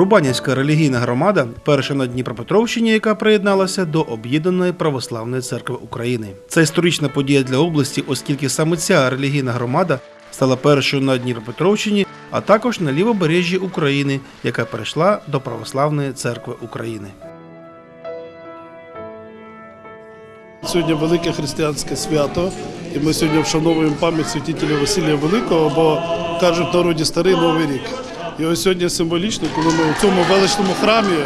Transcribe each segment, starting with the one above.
Рубанівська релігійна громада перша на Дніпропетровщині, яка приєдналася до Об'єднаної православної церкви України. Це історична подія для області, оскільки саме ця релігійна громада стала першою на Дніпропетровщині, а також на лівобережжі України, яка перейшла до Православної церкви України. Сьогодні велике християнське свято, і ми сьогодні вшановуємо пам'ять святителя Василія Великого, бо кажуть в народі старий новий рік. І ось сьогодні символічно, коли ми у цьому величному храмі,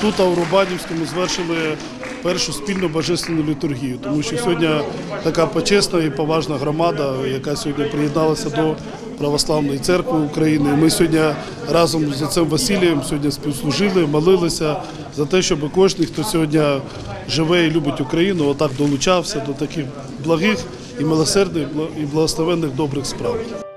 тут у Рубанівському, звершили першу спільну божественну літургію, тому що сьогодні така почесна і поважна громада, яка сьогодні приєдналася до Православної церкви України. Ми сьогодні разом з отцем Василієм сьогодні співслужили, молилися за те, щоб кожен, хто сьогодні живе і любить Україну, отак долучався до таких благих і милосердних і благословенних добрих справ.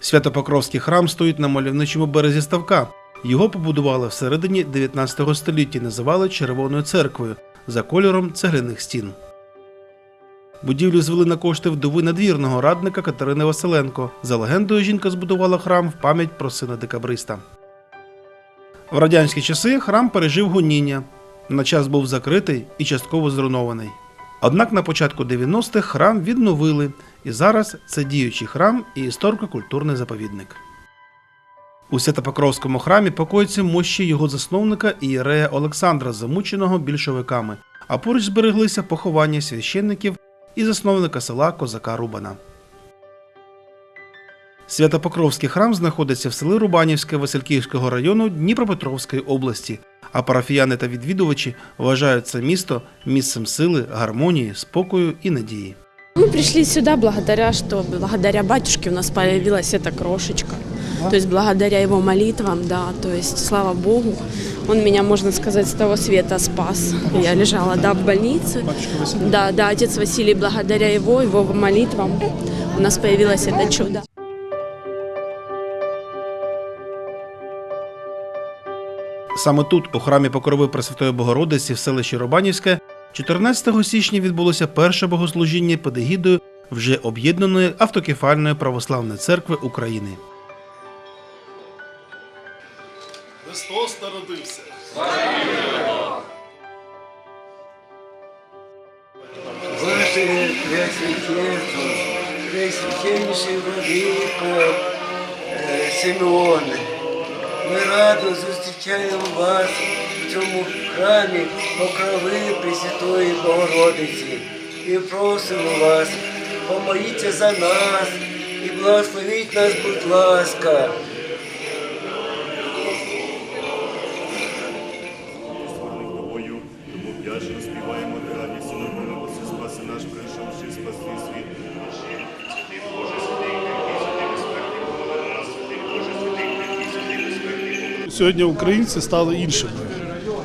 Святопокровський храм стоїть на мальовничому березі ставка. Його побудували всередині 19 століття, і називали Червоною церквою за кольором цегляних стін. Будівлю звели на кошти вдови надвірного радника Катерини Василенко. За легендою, жінка збудувала храм в пам'ять про сина декабриста. В радянські часи храм пережив гоніння. На час був закритий і частково зруйнований. Однак на початку 90-х храм відновили, і зараз це діючий храм і історико-культурний заповідник. У Святопокровському храмі покоїться мощі його засновника ієрея Олександра, замученого більшовиками, а поруч збереглися поховання священників і засновника села Козака Рубана. Святопокровський храм знаходиться в селі Рубанівське Васильківського району Дніпропетровської області, а парафіяни та відвідувачі вважають це місто місцем сили, гармонії, спокою і надії. Мы пришли сюда благодаря, что благодаря батюшке у нас появилась эта крошечка. То есть благодаря его молитвам, да, то есть слава Богу, он меня, можно сказать, с того света спас. Я лежала, да, в больнице. Да, да, отец Василий, благодаря его, его молитвам у нас появилось это чудо. Саме тут, у храмі Покрови Пресвятої Богородиці в селищі Робанівське, 14 січня відбулося перше богослужіння під егідою вже об'єднаної автокефальної православної церкви України. Христос народився. Е, Симеоне, ми радо зустрічаємо вас в цьому храмі покрови Пресвятої Богородиці і просимо вас, помоліться за нас і благословіть нас, будь ласка. Сьогодні українці стали іншими,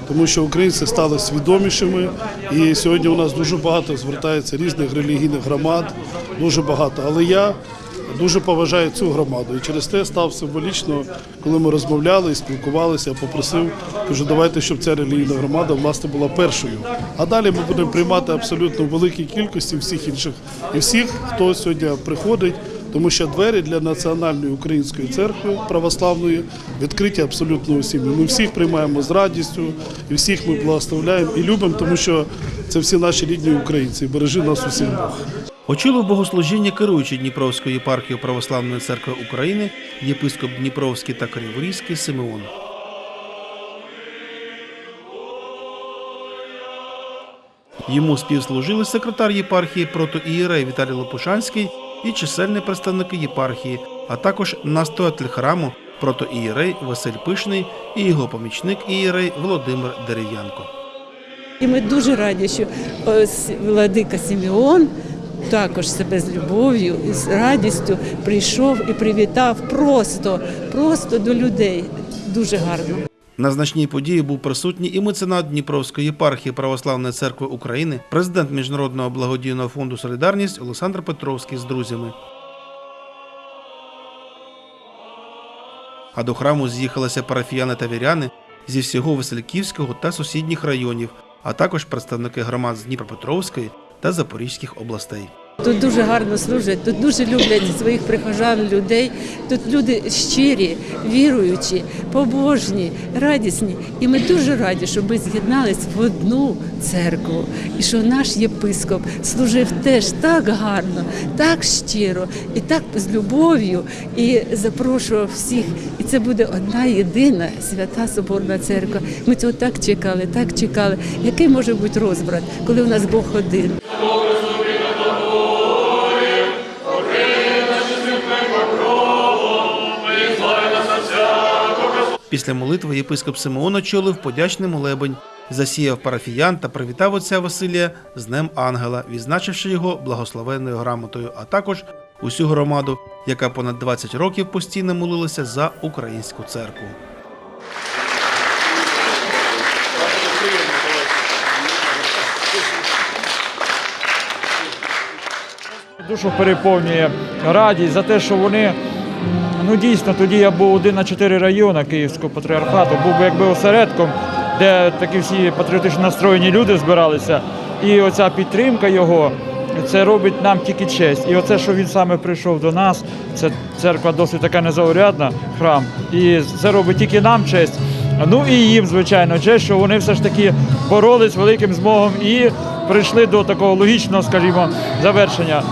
тому що українці стали свідомішими. І сьогодні у нас дуже багато звертається різних релігійних громад, дуже багато. Але я дуже поважаю цю громаду. І через те став символічно, коли ми розмовляли і спілкувалися, я попросив, кажу, давайте, щоб ця релігійна громада власне була першою. А далі ми будемо приймати абсолютно великій кількості всіх інших і всіх, хто сьогодні приходить. Тому що двері для національної української церкви православної відкриті абсолютно усім. Ми всіх приймаємо з радістю, і всіх ми благословляємо і любимо, тому що це всі наші рідні українці. Бережи нас усіх Бог. Очолив богослужіння керуючий Дніпровською єпархією Православної церкви України єпископ Дніпровський та Криворізький Симеон. Йому співслужили секретар єпархії протоієрей Віталій Лопушанський і чисельні представники єпархії, а також настоятель храму протоієрей Василь Пишний і його помічник ієрей Володимир Дерев'янко. І ми дуже раді, що ось владика Сімеон також себе з любов'ю і з радістю прийшов і привітав просто, просто до людей. Дуже гарно. На значній події був присутній і меценат Дніпровської єпархії Православної церкви України, президент Міжнародного благодійного фонду Солідарність Олександр Петровський з друзями. А до храму з'їхалися парафіяни та віряни зі всього Васильківського та сусідніх районів, а також представники громад з Дніпропетровської та Запорізьких областей. Тут дуже гарно служать, тут дуже люблять своїх прихожан, людей. Тут люди щирі, віруючі, побожні, радісні. І ми дуже раді, що ми з'єднались в одну церкву. І що наш єпископ служив теж так гарно, так щиро і так з любов'ю. І запрошував всіх. І це буде одна єдина свята соборна церква. Ми цього так чекали, так чекали. Який може бути розбрат, коли у нас Бог один? Після молитви єпископ Симеон очолив подячний молебень, засіяв парафіян та привітав отця Василія з Днем Ангела, відзначивши його благословенною грамотою, а також усю громаду, яка понад 20 років постійно молилася за українську церкву. Душу переповнює радість за те, що вони ну дійсно тоді я був один на чотири райони Київського патріархату, був би якби осередком, де такі всі патріотично настроєні люди збиралися. І оця підтримка його це робить нам тільки честь. І оце, що він саме прийшов до нас, це церква досить така незаурядна, храм. І це робить тільки нам честь. Ну і їм, звичайно, честь, що вони все ж таки боролись великим змогом і прийшли до такого логічного, скажімо, завершення.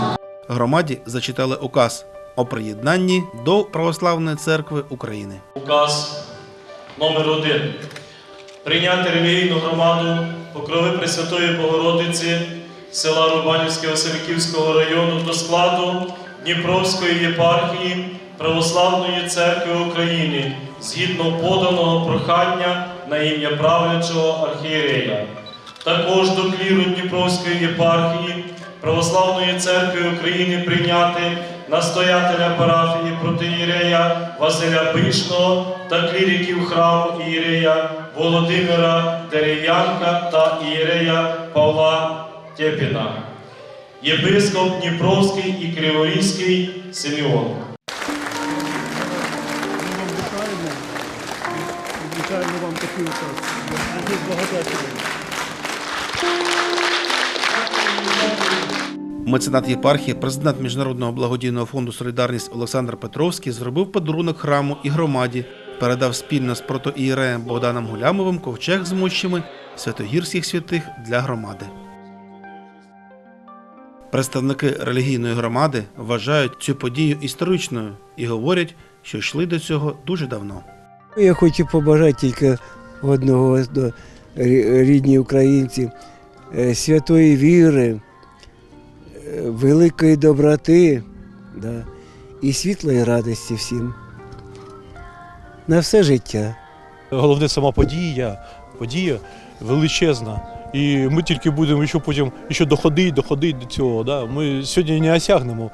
Громаді зачитали указ о приєднанні до Православної церкви України. Указ номер 1 Прийняти релігійну громаду Покрови Пресвятої Богородиці села Рубанівське Васильківського району до складу Дніпровської єпархії Православної церкви України згідно поданого прохання на ім'я правлячого архієрея. Також до кліру Дніпровської єпархії Православної церкви України прийняти настоятеля парафії протиєрея Василя Пишного та кліриків храму ієрея Володимира Дерев'янка та ієрея Павла Тєпіна. Єпископ Дніпровський і Криворізький Симеон. Вітаємо. Вам благодатний. Меценат єпархії, президент Міжнародного благодійного фонду Солідарність Олександр Петровський зробив подарунок храму і громаді, передав спільно з протоієреєм Богданом Гулямовим ковчег з мощами святогірських святих для громади. Представники релігійної громади вважають цю подію історичною і говорять, що йшли до цього дуже давно. Я хочу побажати тільки одного до рідні українці, е, святої віри, великої доброти да, і світлої радості всім. На все життя. Головне сама подія, подія величезна. І ми тільки будемо ще потім ще доходити, доходити до цього. Да? Ми сьогодні не осягнемо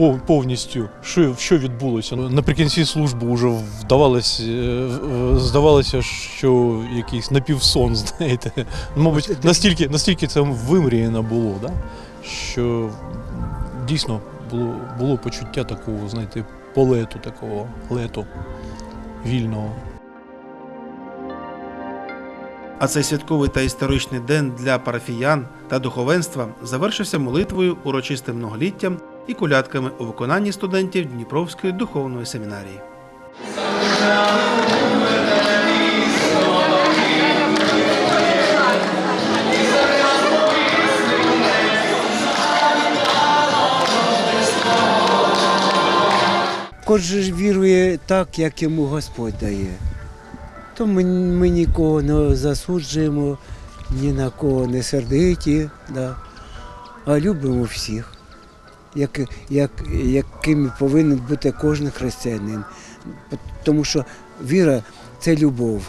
е, повністю, що, що відбулося. Наприкінці служби вже вдавалось, е, е, здавалося, що якийсь напівсон, знаєте. Мабуть, настільки, настільки це вимріяно було, да? Що дійсно було, було почуття такого, знаєте, полету такого, лету вільного. А цей святковий та історичний день для парафіян та духовенства завершився молитвою, урочистим многоліттям і колядками у виконанні студентів Дніпровської духовної семінарії. Кожен ж вірує так, як йому Господь дає. То ми, ми нікого не засуджуємо, ні на кого не сердиті, да, а любимо всіх, як, як, яким повинен бути кожен християнин. Тому що віра це любов.